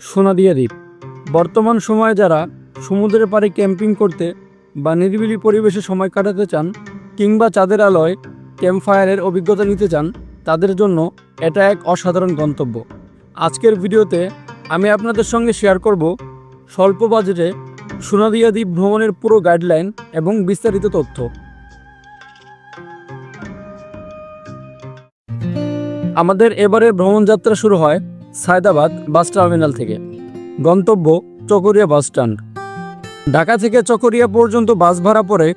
সোনাদিয়া দ্বীপ। বর্তমান সময়ে যারা সমুদ্রের পাড়ে ক্যাম্পিং করতে বা নিরিবিলি পরিবেশে সময় কাটাতে চান কিংবা চাঁদের আলোয় ক্যাম্প ফায়ারের অভিজ্ঞতা নিতে চান, তাদের জন্য এটা এক অসাধারণ গন্তব্য। আজকের ভিডিওতে আমি আপনাদের সঙ্গে শেয়ার করব স্বল্প বাজেটে সোনাদিয়া দ্বীপ ভ্রমণের পুরো গাইডলাইন এবং বিস্তারিত তথ্য। আমাদের এবারের ভ্রমণ যাত্রা শুরু হয় সায়দাবাদ বাস টার্মিনাল থেকে। গন্তব্য চকরিয়া বাস স্ট্যান্ড। ঢাকা থেকে চকরিয়া পর্যন্ত বাস ভাড়া পড়ে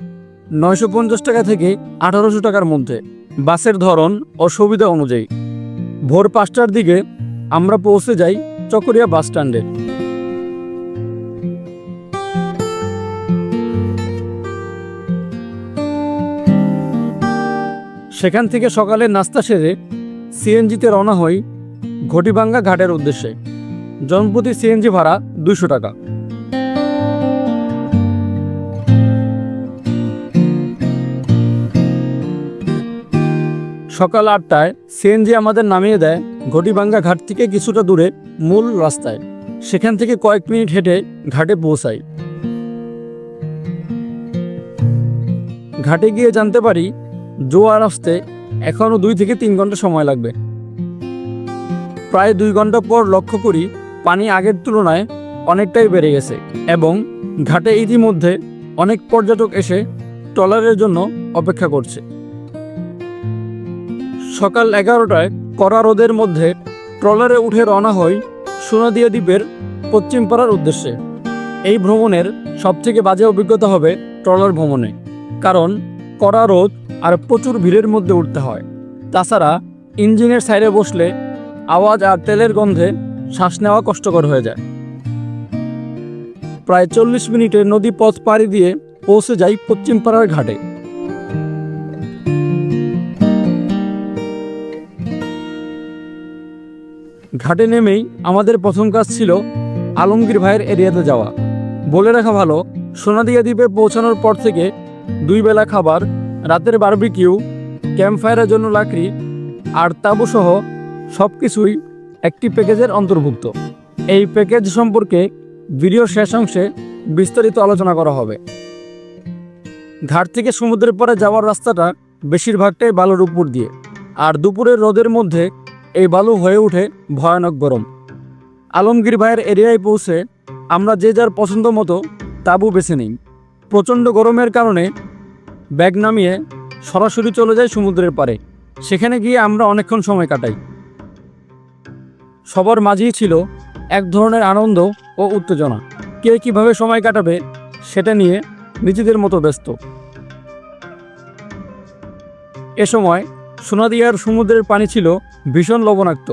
নয়শো পঞ্চাশ টাকা থেকে আঠারোশো টাকার মধ্যে। বাসের ধরন ও সুবিধা অনুযায়ী। ভোর পাঁচটার দিকে আমরা পৌঁছে যাই চকরিয়া বাস স্ট্যান্ডে। সেখান থেকে সকালে নাস্তা সেরে সিএনজিতে রওনা হই ঘটিভাঙ্গা ঘাটের উদ্দেশ্যে। জনপ্রতি সিএনজি ভাড়া দুশো টাকা। সকাল আটটায় সিএনজি আমাদের নামিয়ে দেয় ঘটিভাঙ্গা ঘাট থেকে কিছুটা দূরে মূল রাস্তায়। সেখান থেকে কয়েক মিনিট হেঁটে ঘাটে পৌঁছাই। ঘাটে গিয়ে জানতে পারি, জোয়ার আসতে এখনও দুই থেকে তিন ঘণ্টা সময় লাগবে। প্রায় দুই ঘণ্টা পর লক্ষ্য করি পানি আগের তুলনায় অনেকটাই বেড়ে গেছে এবং ঘাটে ইতিমধ্যে অনেক পর্যটক এসে ট্রলারের জন্য অপেক্ষা করছে। সকাল এগারোটায় কড়া রোদের মধ্যে ট্রলারে উঠে রওনা হই সোনাদিয়া দ্বীপের পশ্চিম পাড়ার উদ্দেশ্যে। এই ভ্রমণের সবথেকে বাজে অভিজ্ঞতা হবে ট্রলার ভ্রমণে, কারণ কড়া রোদ আর প্রচুর ভিড়ের মধ্যে উঠতে হয়। তাছাড়া ইঞ্জিনের সাইডে বসলে আওয়াজ আর তেলের গন্ধে শ্বাস নেওয়া কষ্টকর হয়ে যায়। প্রায় চল্লিশ মিনিটে নদী পথ পাড়ি দিয়ে পৌঁছে যাই পশ্চিম পাড়ার ঘাটে। ঘাটে নেমেই আমাদের প্রথম কাজ ছিল আলমগীর ভাইয়ের এরিয়াতে যাওয়া। বলে রাখা ভালো, সোনাদিয়া দ্বীপে পৌঁছানোর পর থেকে দুই বেলা খাবার, রাতের বারবিকিউ ক্যাম্প ফায়ারের জন্য লাকড়ি আর তাবু সহ সব কিছুই একটি প্যাকেজের অন্তর্ভুক্ত। এই প্যাকেজ সম্পর্কে ভিডিও শেষ অংশে বিস্তারিত আলোচনা করা হবে। ঘাট থেকে সমুদ্রের পাড়ে যাওয়ার রাস্তাটা বেশিরভাগটাই বালুর উপর দিয়ে, আর দুপুরের রোদের মধ্যে এই বালু হয়ে ওঠে ভয়ানক গরম। আলমগীর ভাইয়ের এরিয়ায় পৌঁছে আমরা যে যার পছন্দ মতো তাবু বেছে নিই। প্রচণ্ড গরমের কারণে ব্যাগ নামিয়ে সরাসরি চলে যাই সমুদ্রের পারে সেখানে গিয়ে আমরা অনেকক্ষণ সময় কাটাই। সবার মাঝেই ছিল এক ধরনের আনন্দ ও উত্তেজনা। কে কীভাবে সময় কাটাবে সেটা নিয়ে নিজেদের মতো ব্যস্ত। এ সময় সোনাদিয়ার সমুদ্রের পানি ছিল ভীষণ লবণাক্ত।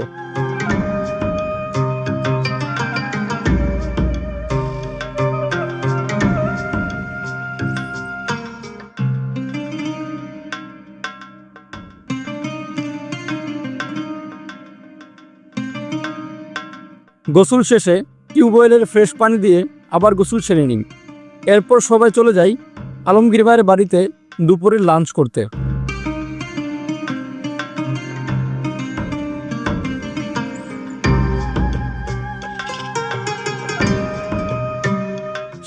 গোসল শেষে টিউবওয়েলের ফ্রেশ পানি দিয়ে আবার গোসল সেরে নিন। এরপর সবাই চলে যাই আলমগীর ভাইয়ের বাড়িতে দুপুরে লাঞ্চ করতে।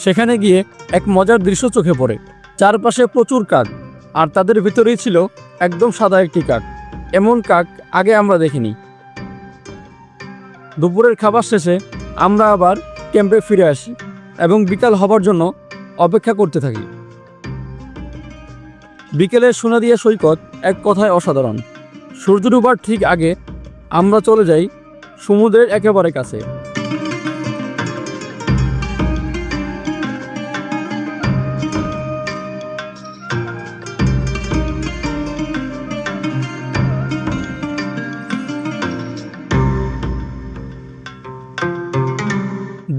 সেখানে গিয়ে এক মজার দৃশ্য চোখে পড়ে। চারপাশে প্রচুর কাক, আর তাদের ভিতরেই ছিল একদম সাদা একটি কাক। এমন কাক আগে আমরা দেখিনি। দুপুরের খাবার শেষে আমরা আবার ক্যাম্পে ফিরে আসি এবং বিকাল হবার জন্য অপেক্ষা করতে থাকি। বিকেলে সোনাদিয়া সৈকত এক কথায় অসাধারণ। সূর্য ডুবার ঠিক আগে আমরা চলে যাই সমুদ্রের একেবারে কাছে।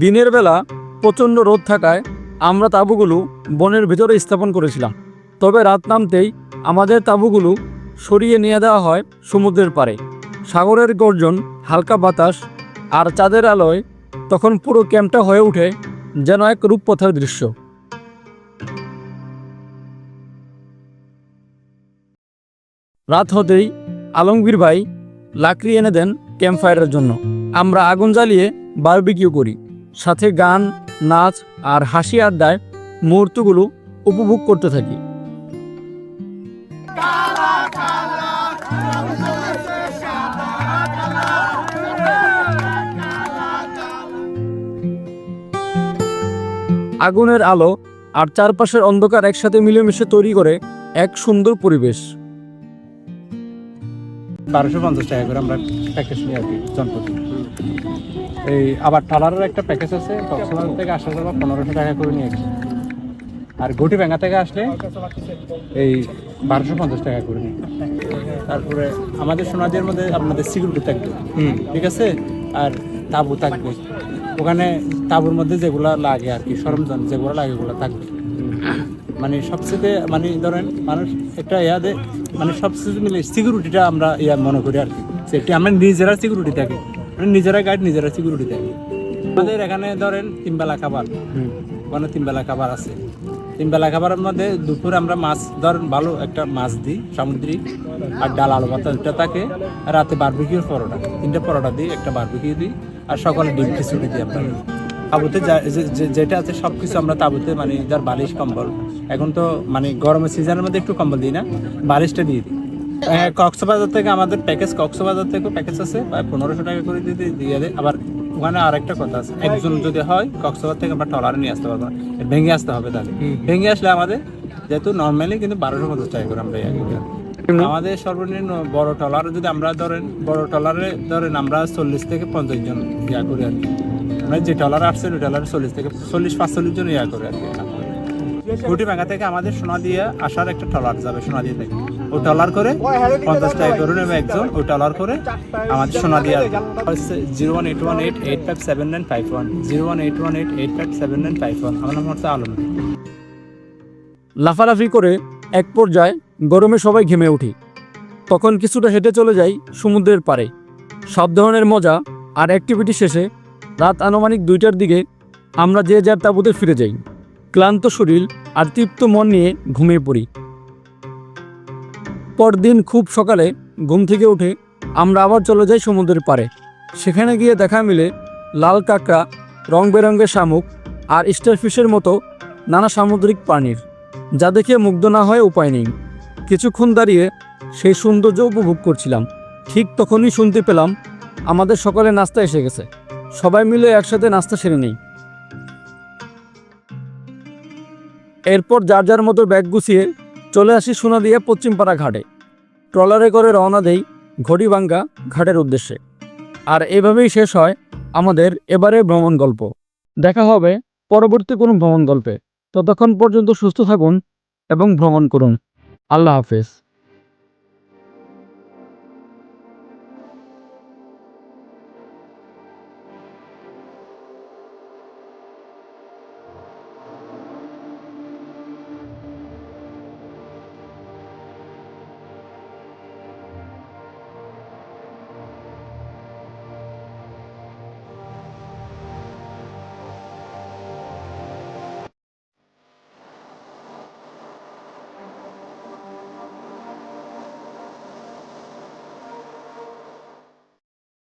দিনের বেলা প্রচণ্ড রোদ থাকায় আমরা তাঁবুগুলো বনের ভিতরে স্থাপন করেছিলাম। তবে রাত নামতেই আমাদের তাঁবুগুলো সরিয়ে নিয়ে দেওয়া হয় সমুদ্রের পাড়ে। সাগরের গর্জন, হালকা বাতাস আর চাঁদের আলোয় তখন পুরো ক্যাম্পটা হয়ে ওঠে যেন এক রূপপথার দৃশ্য। রাত হতেই আলমগীর ভাই লাকড়ি এনে দেন ক্যাম্প ফায়ারের জন্য। আমরা আগুন জ্বালিয়ে বারবিকিউ করি। সাথে গান, নাচ আর হাসি আড্ডায় মুহূর্তগুলো উপভোগ করতে থাকি। আগুনের আলো আর চারপাশের অন্ধকার একসাথে মিলেমিশে তৈরি করে এক সুন্দর পরিবেশ। বারোশো পঞ্চাশ টাকা করে আমরা প্যাকেজ নিই আর কি জনপ্রতি। এই আবার ট্রলারের একটা প্যাকেজ আছে কক্সবাজার থেকে আসা যাওয়া পনেরোশো টাকা করে নিয়ে আর গটি ব্যাঙ্গা থেকে আসলে এই বারোশো পঞ্চাশ টাকা করে নিই। তারপরে আমাদের সোনাদির মধ্যে আপনাদের সিকিউরিটি থাকবে ঠিক আছে? আর তাবু থাকবে। ওখানে তাবুর মধ্যে যেগুলো লাগে আর কি সরঞ্জাম যেগুলো লাগে ওগুলো থাকবে। মানে সবচেয়ে মানে ধরেন মানুষ একটা ইয়াদে মানে সবচেয়ে মিলে সিকিউরিটিটা আমরা ইয়া মনে করি আর কি। সেফটি আমরা নিজেরা সিকিউরিটি থাকি। মানে নিজেরা গাইড নিজেরা সিকিউরিটি থাকি। আমাদের এখানে ধরেন তিন বেলা খাবার ওখানে তিন বেলা খাবার আছে। তিন বেলা খাবারের মধ্যে দুপুর আমরা মাছ ধরেন ভালো একটা মাছ দিই সামুদ্রিক আর ডাল আলু ভাতা দুটা থাকে। রাতে বারবিকিউর পরোটা তিনটা পরোটা দিই একটা বারবিকিউ দিই আর সকালে ডিম খিচুড়ি দিই আমরা। তাবুতে যেটা আছে সব কিছু আমরা তাবুতে মানে যার বালিশ কম্বল এখন তো মানে গরমের সিজনের মধ্যে একটু কম্বল দিই না বারিশটা দিয়ে দিই। হ্যাঁ, কক্সবাজার থেকে আমাদের প্যাকেজ কক্সবাজার থেকেও প্যাকেজ আছে পনেরোশো টাকা করে দিয়ে দিয়ে- দিয়ে। আবার ওখানে আরেকটা কথা আছে একজন যদি হয় কক্সবাজার থেকে আমরা টলারে নিয়ে আসতে পারব না। ভেঙে আসতে হবে তাহলে। ভেঙে আসলে আমাদের যেহেতু নর্মালি কিন্তু বারোশো পঞ্চাশ টাকা করে আমরা ইয়ে করি। আমাদের সর্বনিম্ন বড় টলার যদি আমরা ধরেন বড় টলারে ধরেন আমরা চল্লিশ থেকে পঞ্চাশ জন ইয়া করি আর কি। আমরা যে টলার আসছে ওই টলারে চল্লিশ থেকে চল্লিশ পাঁচচল্লিশ জন ইয়া করে আর কি। গুটি ভাঙা থেকে আমাদের সোনা দিয়ে আসার একটা টলার যাবে, সোনা দিয়ে থেকে। ও টলার করে পঞ্চাশ টাকা করে নেবে একজন ওই টলার করে আমাদের সোনা দিয়ে zero one eight one eight eight five seven nine five one, zero one eight one eight eight five seven nine five one. আমার নাম হচ্ছে আলম। লাফালাফি করে এক পর্যায়ে গরমে সবাই ঘেমে উঠি। তখন কিছুটা হেঁটে চলে যাই সমুদ্রের পাড়ে। সব ধরনের মজা আর অ্যাক্টিভিটি শেষে রাত আনুমানিক দুইটার দিকে আমরা যে যার তাঁবুতে ফিরে যাই। ক্লান্ত শরীর আর তৃপ্ত মন নিয়ে ঘুমিয়ে পড়ি। পরদিন খুব সকালে ঘুম থেকে উঠে আমরা আবার চলে যাই সমুদ্রের পাড়ে। সেখানে গিয়ে দেখা মিলে লাল কাঁকড়া রং বেরঙের শামুক আর স্টারফিশের মতো নানা সামুদ্রিক প্রাণীর যা দেখে মুগ্ধ না হয়ে উপায় নেই। কিছুক্ষণ দাঁড়িয়ে সেই সৌন্দর্য উপভোগ করছিলাম। ঠিক তখনই শুনতে পেলাম আমাদের সকালে নাস্তা এসে গেছে। সবাই মিলে একসাথে নাস্তা সেরে নেই। এরপর যার যার মতো ব্যাগ গুছিয়ে চলে আসি সোনা সোনাদিয়া পশ্চিমপাড়া ঘাটে। ট্রলারে করে রওনা দেই ঘড়িভাঙ্গা ঘাটের উদ্দেশ্যে। আর এভাবেই শেষ হয় আমাদের এবারে ভ্রমণ গল্প। দেখা হবে পরবর্তী কোনো ভ্রমণ গল্পে। ততক্ষণ পর্যন্ত সুস্থ থাকুন এবং ভ্রমণ করুন। আল্লাহ হাফেজ।